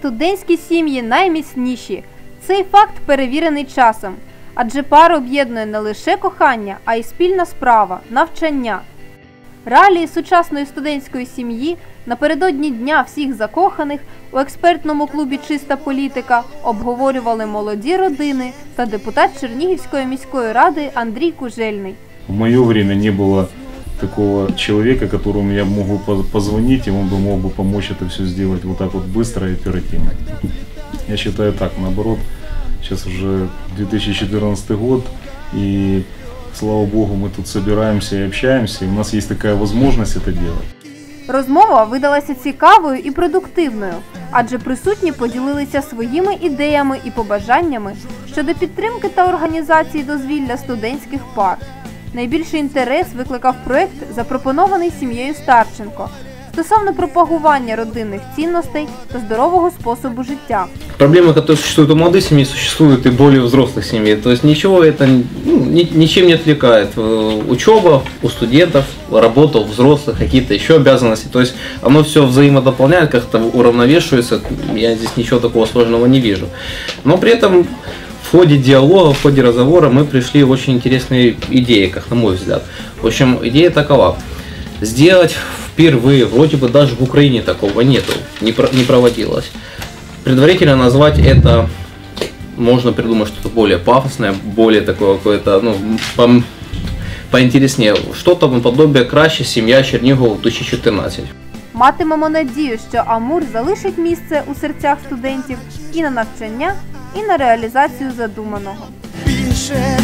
студентські сім'ї найміцніші. Цей факт перевірений часом, адже пару об'єднує не лише кохання, а й спільна справа навчання. Реалії сучасної студентської сім'ї напередодні Дня всіх закоханих у експертному клубі Чиста політика обговорювали молоді родини та депутат Чернігівської міської ради Андрій Кужельний. В мое время не было такого человека, которому я могу по- позвонить, и он бы мог бы помочь это все сделать вот так вот быстро и оперативно. Я считаю так, наоборот, сейчас уже 2014 год, и слава богу, мы тут собираемся и общаемся, и у нас есть такая возможность это делать. Розмова видалася цікавою і продуктивною, адже присутні поділилися своїми ідеями і побажаннями щодо підтримки та організації дозвілля студентських пар. Найбільший інтерес викликав проект, запропонований сім'єю Старченко стосовно пропагування родинних цінностей та здорового способу життя. Проблемы, которые существуют у молодых семей, существуют и более взрослых семей. То есть ничего это ну, ни- ничем не отвлекает. Э, Учеба у студентов, работа у взрослых, какие-то еще обязанности. То есть оно все взаимодополняет, как-то уравновешивается. Я здесь ничего такого сложного не вижу. Но при этом в ходе диалога, в ходе разговора мы пришли в очень интересные идеи, как на мой взгляд. В общем, идея такова. Сделать впервые, вроде бы даже в Украине такого нету, не, про- не проводилось. Предварительно назвать это, можно придумать что-то более пафосное, более такое какое-то, ну, пом- поинтереснее. Что-то наподобие «Краще сім'я Чернігова 2014». Матимемо надію, що Амур залишить місце у серцях студентів і на навчання, і на реалізацію задуманого. Пишет